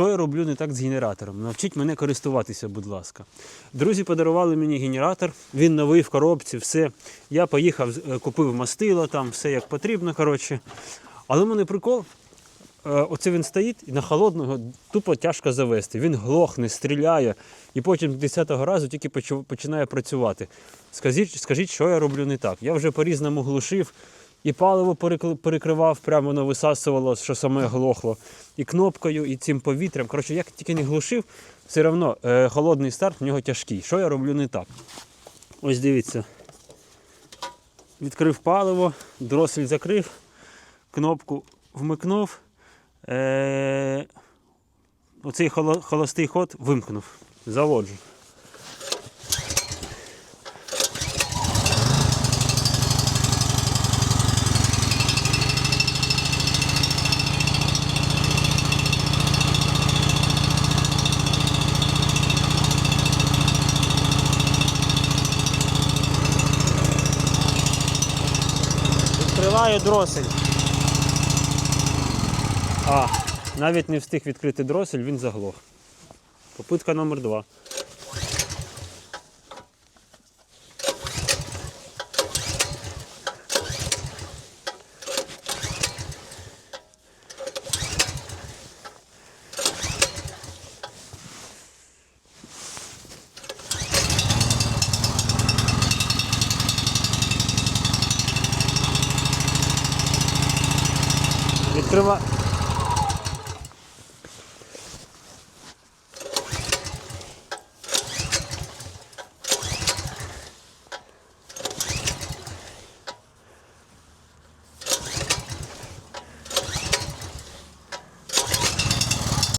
Що я роблю не так з генератором? Навчіть мене користуватися, будь ласка. Друзі подарували мені генератор, він новий в коробці, все. Я поїхав, е, купив мастило, там все як потрібно. коротше. Але в мене прикол, е, оце він стоїть і на холодного тупо тяжко завести. Він глохне, стріляє, і потім 10-го разу тільки починає працювати. Скажіть, скажіть, що я роблю не так. Я вже по-різному глушив, і паливо перекривав, прямо воно висасувало, що саме глохло, і кнопкою, і цим повітрям. Коротше, як тільки не глушив, все одно е, холодний старт в нього тяжкий. Що я роблю не так? Ось дивіться. Відкрив паливо, дросель закрив, кнопку вмикнув. Е- оцей холо- холостий ход вимкнув. Заводжу. Відкриваю дросель. А, навіть не встиг відкрити дросель, він заглох. Попитка номер два. відкриває.